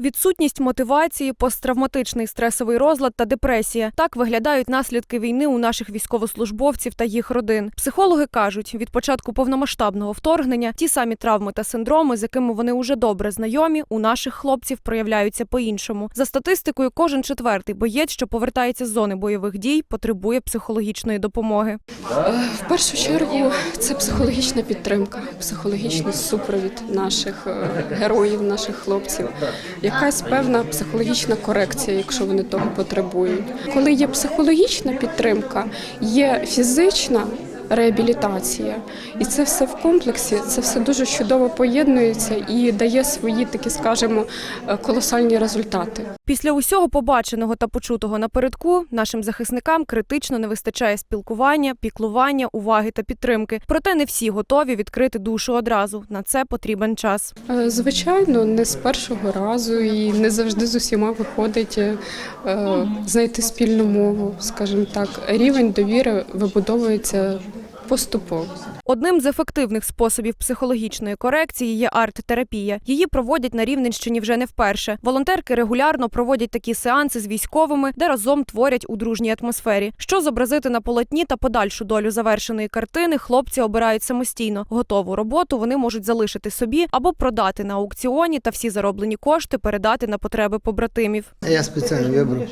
Відсутність мотивації, посттравматичний стресовий розлад та депресія так виглядають наслідки війни у наших військовослужбовців та їх родин. Психологи кажуть, від початку повномасштабного вторгнення ті самі травми та синдроми, з якими вони уже добре знайомі, у наших хлопців проявляються по-іншому. За статистикою, кожен четвертий боєць, що повертається з зони бойових дій, потребує психологічної допомоги. В першу чергу це психологічна підтримка, психологічний супровід наших е, героїв, наших хлопців, якась певна психологічна корекція, якщо вони того потребують. Коли є психологічна підтримка, є фізична. Реабілітація, і це все в комплексі. Це все дуже чудово поєднується і дає свої такі, скажімо, колосальні результати. Після усього побаченого та почутого напередку нашим захисникам критично не вистачає спілкування, піклування, уваги та підтримки. Проте не всі готові відкрити душу одразу. На це потрібен час. Е, Звичайно, не з першого разу і не завжди з усіма виходить е, е, знайти спільну мову, скажімо так. Рівень довіри вибудовується поступово. Одним з ефективних способів психологічної корекції є арт-терапія. Її проводять на Рівненщині вже не вперше. Волонтерки регулярно проводять такі сеанси з військовими, де разом творять у дружній атмосфері. Що зобразити на полотні та подальшу долю завершеної картини, хлопці обирають самостійно. Готову роботу вони можуть залишити собі або продати на аукціоні та всі зароблені кошти передати на потреби побратимів. Я спеціально вибрав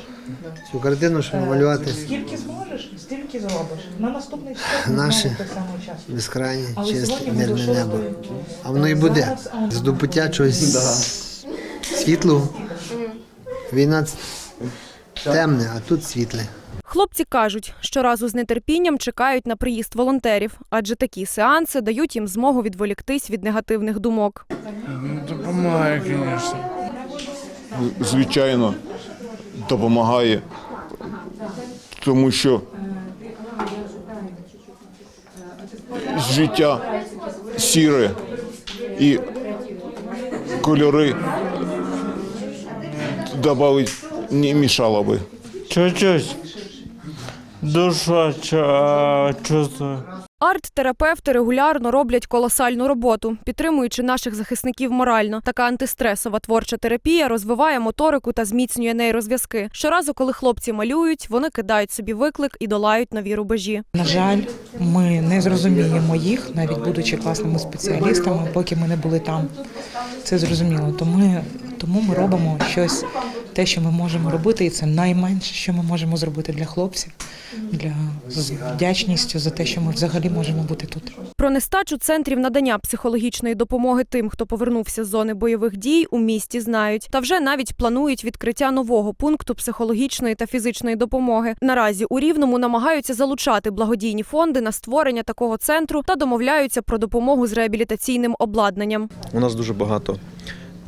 цю картину, щоб малювати Скільки зможеш, стільки зробиш. На наступний саме час. Але чисте, сьогодні мирне небо. А воно і буде. Зараз, а, Здобуття чогось світлого. Війна темне, а тут світле. Хлопці кажуть, щоразу з нетерпінням чекають на приїзд волонтерів, адже такі сеанси дають їм змогу відволіктись від негативних думок. Ну, Допомагає, звісно. звичайно, допомагає, тому що життя сіре і кольори додати не мішало би. Чуть-чуть. Душа ча- чувствує. Арт-терапевти регулярно роблять колосальну роботу, підтримуючи наших захисників морально. Така антистресова творча терапія розвиває моторику та зміцнює нейрозв'язки. Щоразу, коли хлопці малюють, вони кидають собі виклик і долають нові рубежі. На жаль, ми не зрозуміємо їх, навіть будучи класними спеціалістами, поки ми не були там. Це зрозуміло. Тому, тому ми робимо щось, те, що ми можемо робити, і це найменше, що ми можемо зробити для хлопців, для з вдячністю за те, що ми взагалі можемо бути тут. Про нестачу центрів надання психологічної допомоги тим, хто повернувся з зони бойових дій, у місті знають. Та вже навіть планують відкриття нового пункту психологічної та фізичної допомоги. Наразі у Рівному намагаються залучати благодійні фонди на створення такого центру та домовляються про допомогу з реабілітаційним обладнанням. У нас дуже багато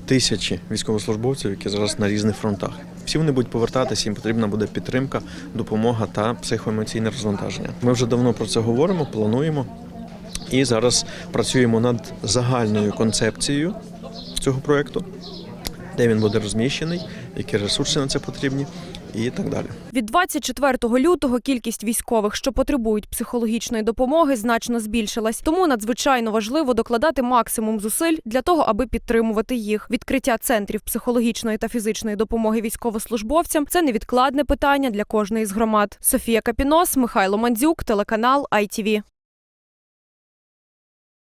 тисячі військовослужбовців, які зараз на різних фронтах. Всі вони будуть повертатися, їм потрібна буде підтримка, допомога та психоемоційне розвантаження. Ми вже давно про це говоримо, плануємо і зараз працюємо над загальною концепцією цього проекту, де він буде розміщений, які ресурси на це потрібні і так далі. Від 24 лютого кількість військових, що потребують психологічної допомоги, значно збільшилась. Тому надзвичайно важливо докладати максимум зусиль для того, аби підтримувати їх. Відкриття центрів психологічної та фізичної допомоги військовослужбовцям це невідкладне питання для кожної з громад. Софія Капінос, Михайло Мандзюк, телеканал ITV.